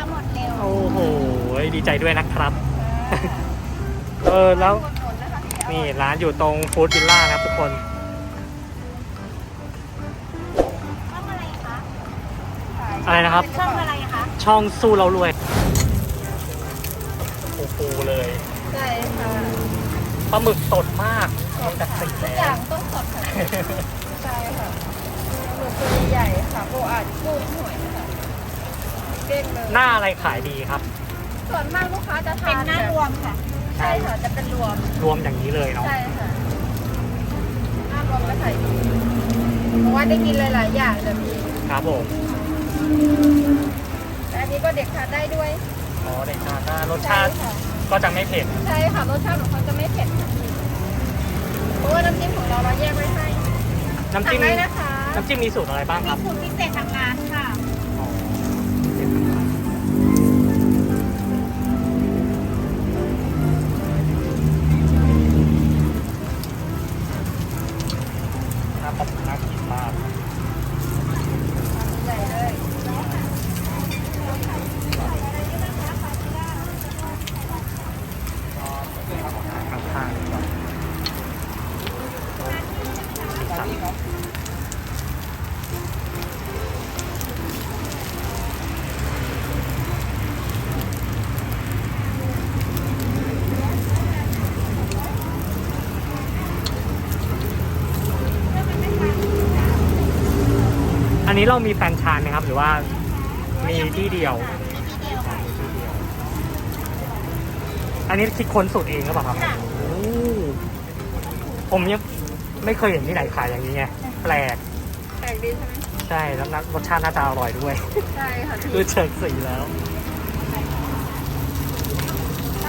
คะหมดเร็วโอ้โห ดีใจด้วยนะครับ เออแล้วอุดหนุนนะคะพี่นี่ร้านอยู่ตรงฟู้ดวิลล่านะครับทุกคนช่องอะไรคะอะไรนะครับ ช่องอะไรคะ ช่องสู้เรารวยโอ้โหเลยใช่ค่ะปลาหมึกสดมากนอกจากสีทุกอแล้ย่าวงต้องสดค่ะ ใช่ค่ะหมึกตัวใหญ่ๆค่ะโบอาดกุ้งหอยค่ะ เด้งเลย หน้าอะไรขายดีครับ ส่วนมากลูกค้าจะทานเป็นหน้ารวมค่ะ ใช่ค่ะ จะเป็นรวม รวมอย่างนี้เลยเนาะ ใช่ค่ะ หน้ารวมก็ขายดีเพราะว่าได้กินหลายๆอย่างเลยพี่ครับผมและอันนี้ก็เด็กทานได้ด้วยอ๋อเด็กทานได้รสใช่ชาติค่ะ ก็จะไม่เผ็ด ใช่ค่ะ รสชาติของเขาจะไม่เผ็ดค่ะเพราะว่าน้ำจิ้มของเราเราแยกไว้ให้น้ำจิ้มสั่งได้นะคะ น้ำจิ้มมีสูตรอะไรบ้างมีครับสูตรพิเศษทาง นนี้เรามีแฟรนไชส์ไหมครับ หรือว่ามีที่เดียว อันนี้คิดค้นสูตรเองหรือเปล่าครับค่ะ โอ้ผมยังไม่เคยเห็นที่ไหนขายอย่างนี้ไงแปลกแปลกดีใช่ไหมใช่แล้วรสชาติน่าจะอร่อยด้วย ใช่ค่ะคือเชิงสีแล้ว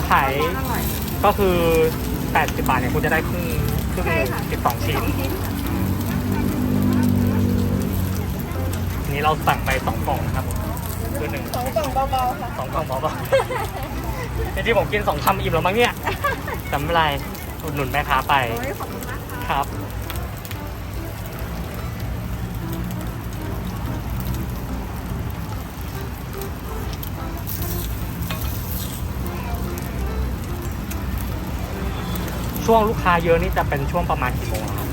ขาย อร่อย ก็คือ 80 บาทเนี่ยคุณจะได้ครึ่งครึ่งใช่ค่ะสิบสองชิ้นสองชิ้นค่ะ นนี้เราสั่งไปสองกล่องนะครับผมคือหนึ่งสองกล่องเบาๆค่ะสองกล่องพอป่ะจริงๆผมกินสองคำอิ่มแล้วมั้งเนี่ยจำไม่เป็นไรอุดหนุนแม่ค้าไปโอ้ยขอบคุณมากค่ะครับ ช่วงลูกค้าเยอะนี่จะเป็นช่วงประมาณกี่โมงอะครับ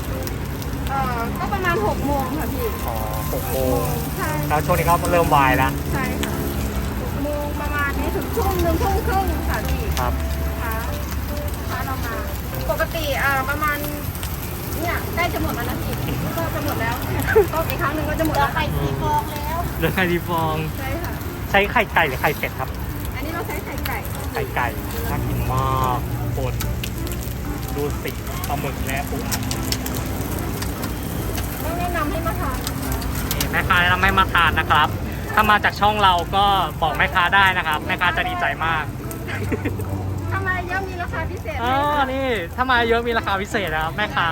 เอ่อก็ประมาณหกโมงค่ะพี่อ๋อหกโมงใช่ แล้วช่วงนี้ก็เริ่มวายแล้วใช่ค่ะหกโมงประมาณนี้ถึงทุ่มหนึ่งทุ่มครึ่งค่ะพี่ครับค่ะค้าเรามาปกติอ่าประมาณเนี่ยใกล้จะหมดแล้วนะพี่ก็จะหมดแล้วก็อีกครั้งหนึ่งก็จะหมดแล้วไข่สีฟองแล้วเรื่องไข่ดีฟอง ใช่ค่ะ ใช้ไข่ไก่หรือไข่เป็ดครับ อันนี้เราใช้ไข่ไก่ไข่ไก่น่ากินมากบนดูสีปลาหมึกและปูอัดต้องแนะนำให้มาทานนะคะนี่ แม่ค้าแนะนำให้มาทานนะครับ ถ้ามาจากช่องเราก็บอกแม่ค้าได้นะครับ แม่ค้าจะดีใจมากทำไมย่อมมีราคาพิเศษอ๋ไหอมคะนี่ถ้ามาเยอะมีราคาพิเศษนะครับแม่ค้า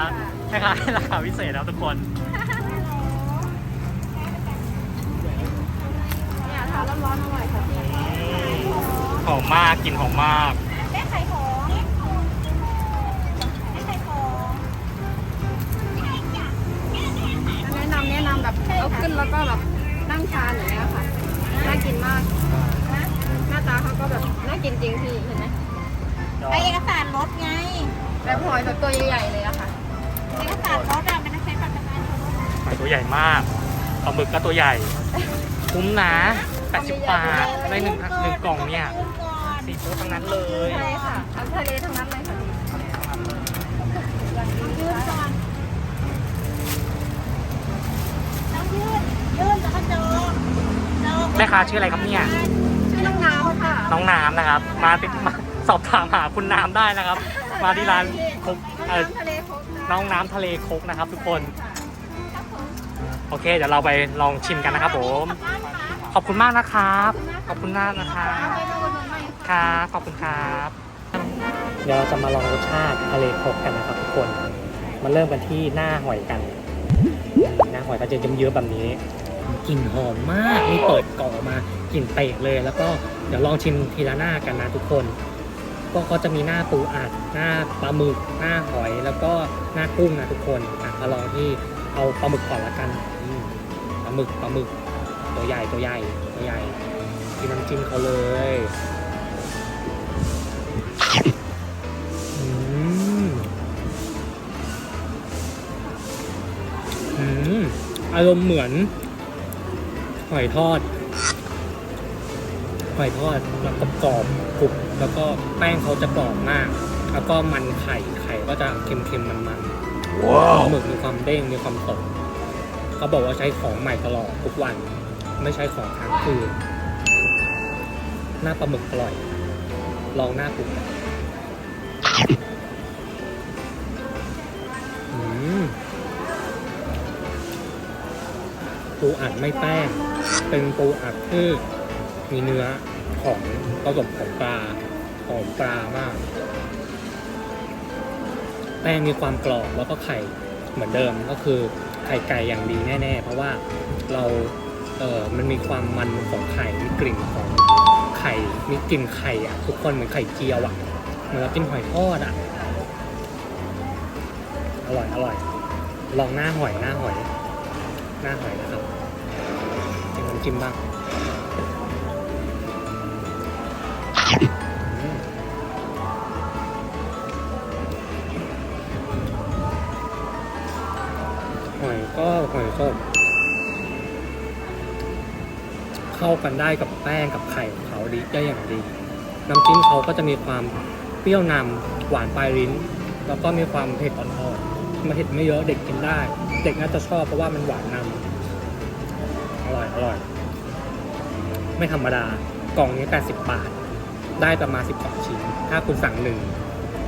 แม่ค้าให้ราคาพิเศษนะครับทุกคน เนี่ยทานร้อนๆอร่อยค่ะพี่หอมมากกลินหอมมาก ตัวใหญ่มากปลาหมึกก็ตัวใหญ่ คุ้มนะ80บาทในหนึ่งหนึ่งกล่องเนี่ยยื่นก่อนซีฟู้ดทั้งนั้นเลยใช่ค่ะทั้งทะเลทั้งนั้นเลยค่ะยื่นก่อนต้องยื่นยื่นแล้วก็จองจองแม่ค้าชื่ออะไรครับเนี่ย ชื่อน้องน้ำค่ะ น้องน้ำนะครับ มาติดมาสอบถามหาคุณน้ำได้นะครับ มาที่ร้านคกเอ่อน้ำทะเลครบค่ะน้องน้ำทะเลคกนะครับ ทุกคน โอเค เดี๋ยวเราไปลองชิมกันนะครับผม ขอบคุณมากนะครับ ขอบคุณมากนะครับครับขอบคุณครับ เดี๋ยวเราจะมาลองรสชาติทะเลคกกันนะครับทุกคน มาเริ่มกันที่หน้าหอยกัน หน้าหอยก็จะเยิ้มๆแบบนี้ กลิ่นหอมมากนี่เปิดกล่องออกมากลิ่นเตะเลย แล้วก็เดี๋ยวลองชิมทีละหน้ากันนะทุกคน ก็เขาจะมีหน้าปูอัด หน้าปลาหมึก หน้าหอย แล้วก็หน้ากุ้งนะทุกคนอะมาลองที่ เอาปลาหมึกก่อนละกันอืมปลาหมึกปลาหมึก ตัวใหญ่ตัวใหญ่ตัวใหญ่ที่มันจิ้มเขาเลยอืมอืมอารมณ์เหมือนหอยทอดหอยทอดแล้วก็กรอบกรุบแล้วก็แป้งเขาจะกรอบมาก แล้วก็มันไข่ไข่ก็จะเค็มๆมันๆ ว้าวหมึกมีความเด้งมีความสดเขาบอกว่าใช้ของใหม่ตลอดทุกวัน ไม่ใช้ของค้างคืน หน้าปลาหมึกอร่อย ลองหน้าปูอืมปูอัดไม่แป้ง เป็นปูอัดที่มีเนื้อของผสมของปลาหอมปลามาก แป้งมีความกรอบแล้วก็ไข่เหมือนเดิมก็คือไข่ไก่อย่างดีแน่ ๆ เพราะว่าเราเออมันมีความมันของไข่มีกลิ่นของไข่มีกลิ่นไข่อะทุกคนเหมือนไข่เจียวอะเหมือนเรากินหอยทอดอะอร่อยอร่อยลองหน้าหอยหน้าหอย หน้าหอยนะครับจิ้มน้ำจิ้มบ้าง ก็ เข้ากันได้กับแป้งกับไข่ของเขาดีได้อย่างดี น้ำจิ้มเขาก็จะมีความเปรี้ยวนำหวานปลายลิ้น แล้วก็มีความเผ็ดอ่อนๆมันเผ็ดไม่เยอะเด็กกินได้ เด็กน่าจะชอบเพราะว่ามันหวานนำอร่อยอร่อย ไม่ธรรมดากล่องนี้ 80 บาท ได้ประมาณ 12 ชิ้น ถ้าคุณสั่งหนึ่ง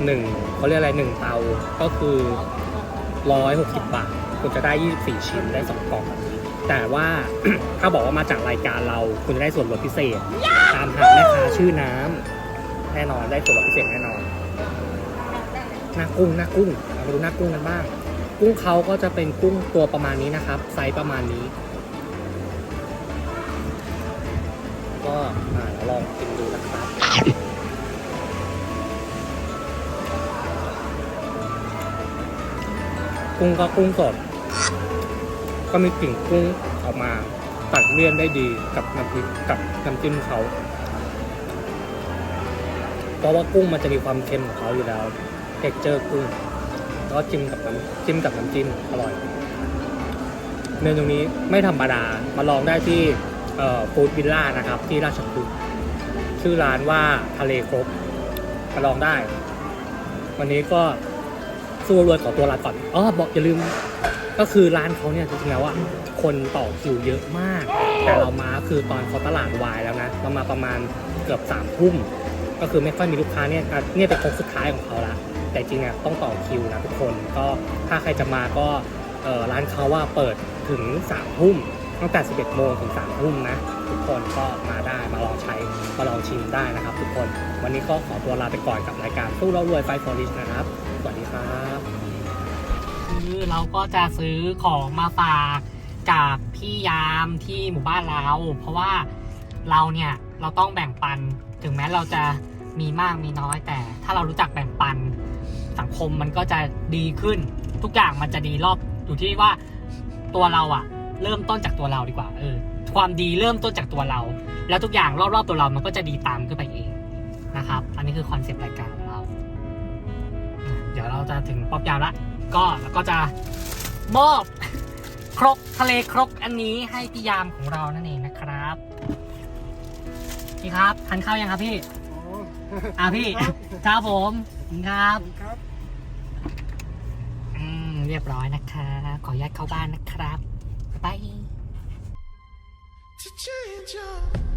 หนึ่งเขาเรียกอะไรหนึ่งเตา ก็คือ 160 บาท คุณจะได้ 24 ชิ้นได้ 2 กล่องแบบนี้แต่ว่า ถ้าบอกว่ามาจากรายการเรา คุณจะได้ส่วนลดพิเศษ ตามหาแม่ค้าชื่อน้ำแน่นอนได้ส่วนลดพิเศษแน่นอน หน้ากุ้งหน้ากุ้งเรามาดูหน้ากุ้งกันบ้าง กุ้งเขาก็จะเป็นกุ้งตัวประมาณนี้นะครับ ไซส์ประมาณนี้ ก็อ่าเราลองกินดู กุ้งก็กุ้งสด ก็มีกลิ่นกุ้งออกมาตัดเลี่ยนได้ดีกับน้ำพริกกับน้ำจิ้มเขา เพราะว่ากุ้งมันจะมีความเค็มของเขาอยู่แล้วเท็กเจอร์กุ้งแล้วก็จิ้มกับน้ำจิ้มกับน้ำจิ้มอร่อยเมนูนี้ไม่ธรรมดามาลองได้ที่ฟู้ดวิลล่านะครับ ที่ราชพฤกษ์ชื่อร้านว่าทะเลครบมาลองได้ วันนี้ก็ สู้รวยขอตัวลาก่อนอ๋อบอกอย่าลืม ก็คือร้านเขาเนี่ยจริงๆแล้วอะคนต่อคิวเยอะมาก แต่เรามาคือตอนเขาตลาดวายแล้วนะเรามาประมาณเกือบสามทุ่มก็คือไม่ค่อยมีลูกค้าเนี่ยเนี่ยเป็นโค้งสุดท้ายของเขาละแต่จริงอะต้องต่อคิวนะทุกคนก็ถ้าใครจะมาก็ร้านเขาว่าเปิดถึงสามทุ่มตั้งแต่ 11 โมงถึง 3 ทุ่มนะ ทุกคนก็มาได้มาลองใช้ มาลองชิมได้นะครับ ทุกคน วันนี้ก็ขอตัวลาไปก่อนกับรายการสู้เรารวยไฟฟอริชนะครับ สวัสดีครับคือเราก็จะซื้อของมาฝากกับพี่ยามที่หมู่บ้านเรา เพราะว่าเราเนี่ยเราต้องแบ่งปัน ถึงแม้เราจะมีมากมีน้อยแต่ ถ้าเรารู้จักแบ่งปัน สังคมมันก็จะดีขึ้น ทุกอย่างมันจะดีรอบอยู่ที่ว่าตัวเราอะเริ่มต้นจากตัวเราดีกว่าเออความดีเริ่มต้นจากตัวเรา แล้วทุกอย่างรอบๆตัวเรามันก็จะดีตามขึ้นไปเองนะครับ อันนี้คือคอนเซปต์รายการ เราอะเดี๋ยวเราจะถึงป๊อบยาวละ ก็แล้วก็จะมอบครกทะเลครกอันนี้ให้พี่ยามของเรานั่นเองนะครับ พี่ครับทานข้าวยังครับพี่ อะพี่ ครับผมครับครับ อืมเรียบร้อยนะคะขออนุญาตเข้าบ้านนะครับบ๊ายบาย to change your